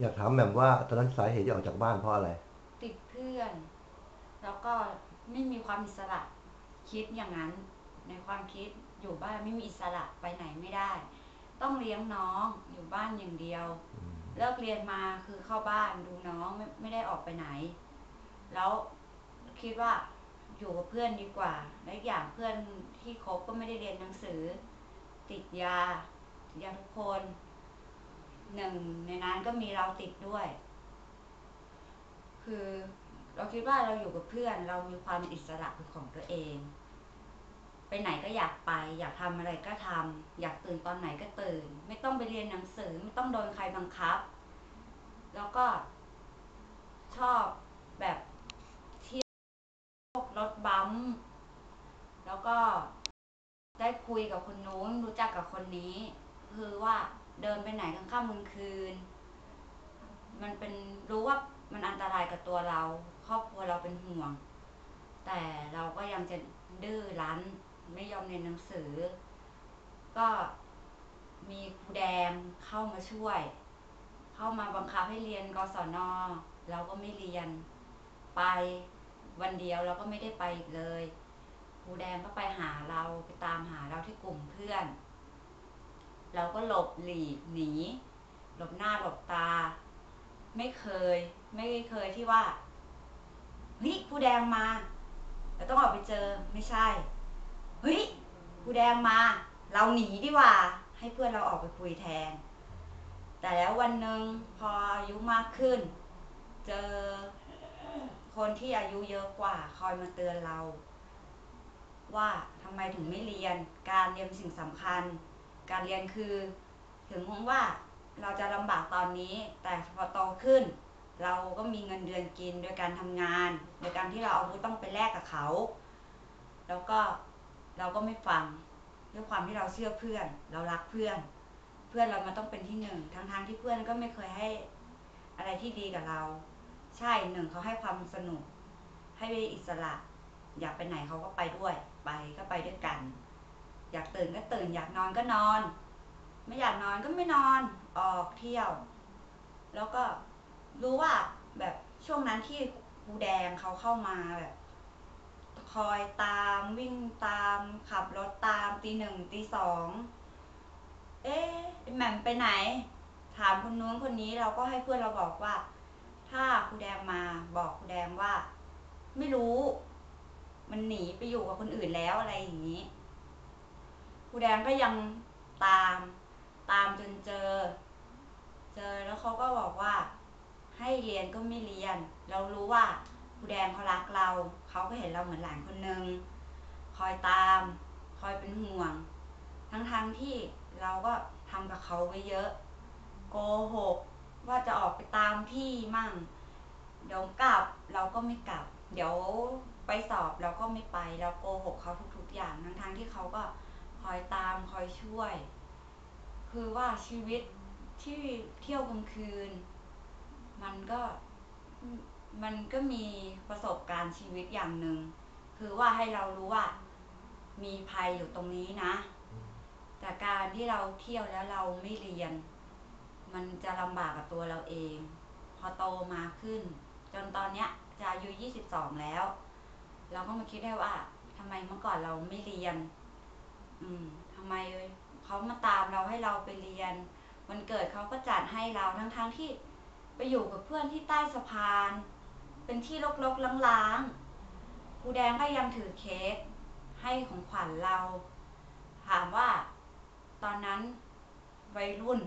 อยากถามแหม่มว่าตอนนั้นสาเหตุที่ออกจากบ้านเพราะอะไร ติดเพื่อน แล้วก็ไม่มีความอิสระคิดอย่างนั้น ในความคิดอยู่บ้านไม่มีอิสระไปไหนไม่ได้ ต้องเลี้ยงน้องอยู่บ้านอย่างเดียว เลิกเรียนมาคือเข้าบ้านดูน้องไม่ไม่ได้ออกไปไหน แล้วคิดว่าอยู่กับเพื่อนดีกว่า และอีกอย่างเพื่อนที่คบก็ไม่ได้เรียนหนังสือ ติดยาติดยาทุกคน หนึ่งในนั้นก็มีเราติดด้วย คือเราคิดว่าเราอยู่กับเพื่อนเรามีความอิสระเป็นของตัวเอง ไปไหนก็อยากไป อยากทำอะไรก็ทำอยากตื่นตอนไหนก็ตื่น ไม่ต้องไปเรียนหนังสือไม่ต้องโดนใครบังคับ แล้วก็ชอบแบบเที่ยวรถบัมป์แล้วก็ได้คุยกับคนนู้นรู้จักกับคนนี้ คือว่า เดินไปไหนกลางค่ำกลางคืน มันเป็นรู้ว่ามันอันตรายกับตัวเรา ครอบครัวเราเป็นห่วง แต่เราก็ยังจะดื้อรั้นไม่ยอมเรียนหนังสือ ก็มีครูแดงเข้ามาช่วย เข้ามาบังคับให้เรียนกศนเราก็ไม่เรียนไปวันเดียวเราก็ไม่ได้ไปอีกเลยครูแดงก็ไปหาเราไปตามหาเราที่กลุ่มเพื่อน เราก็หลบหลีกหนี หลบหน้าหลบตา ไม่เคย ไม่เคยที่ว่าเฮ้ยครูแดงมาเราต้องออกไปเจอไม่ใช่เฮ้ยครูแดงมา เราหนีดีกว่า ให้เพื่อนเราออกไปคุยแทน แต่แล้ววันหนึ่งพออายุมากขึ้น เจอคนที่อายุเยอะกว่า คอยมาเตือนเรา ว่าทำไมถึงไม่เรียนการเรียนสิ่งสำคัญ การเรียนคือ ถึงว่าเราจะลำบากตอนนี้ แต่พอโตขึ้น เราก็มีเงินเดือนกินโดยการทำงาน โดยการที่เราเอาวุธต้องไปแลกกับเขา แล้วก็เราก็ไม่ฟังด้วยความที่เราเชื่อเพื่อน เรารักเพื่อน เพื่อนเรามันต้องเป็นที่หนึ่งทั้งทางๆที่เพื่อนก็ไม่เคยให้อะไรที่ดีกับเรา ใช่หนึ่งเขาให้ความสนุก ให้อิสระ อยากไปไหนเขาก็ไปด้วย ไปก็ไปด้วยกัน อยากตื่นก็ตื่น อยากนอนก็นอน ไม่อยากนอนก็ไม่นอนออกเที่ยว แล้วก็รู้ว่าแบบช่วงนั้นที่ครูแดงเขาเข้ามาแบบคอยตามวิ่งตามขับรถตามตีหนึ่งตีสองเอ๊ะแหม่มไปไหน ถามคนนู้นคนนี้เราก็ให้เพื่อนเราบอกว่า ถ้าครูแดงมาบอกครูแดงว่า ไม่รู้ มันหนีไปอยู่กับคนอื่นแล้วอะไรอย่างนี้ ครูแดงก็ยังตามตามจนเจอ เจอแล้วเขาก็บอกว่า ให้เรียนก็ไม่เรียน เรารู้ว่าครูแดงเขารักเรา เขาก็เห็นเราเหมือนหลานคนหนึ่งคอยตาม คอยเป็นห่วง ทั้งๆทที่เราก็ทำกับเขาไว้เยอะ โกหกว่าจะออกไปตามพี่มั่ง เดี๋ยวกลับเราก็ไม่กลับ เดี๋ยวไปสอบเราก็ไม่ไป เราโกหกเขาทุกๆอย่าง ทั้งๆที่เขาก็ คอยตามคอยช่วย คือว่าชีวิตที่เที่ยวกลางคืน มันก็มันก็มีประสบการณ์ชีวิตอย่างหนึ่ง คือว่าให้เรารู้ว่ามีภัยอยู่ตรงนี้นะแต่การที่เราเที่ยวแล้วเราไม่เรียน มันจะลำบากกับตัวเราเอง พอโตมาขึ้น จนตอนเนี้ยจะอายุยี่สิบสองแล้ว เราก็มาคิดได้ว่าทำไมเมื่อก่อนเราไม่เรียน อืมทำไมเขามาตามเราให้เราไปเรียน วันเกิดเขาก็จัดให้เราทั้งๆทที่ไปอยู่กับเพื่อนที่ใต้สะพาน เป็นที่รกๆล้างๆครูแดงก็ยังถือเค้กให้ของขวัญเรา ถามว่า ตอนนั้นวัยรุ่น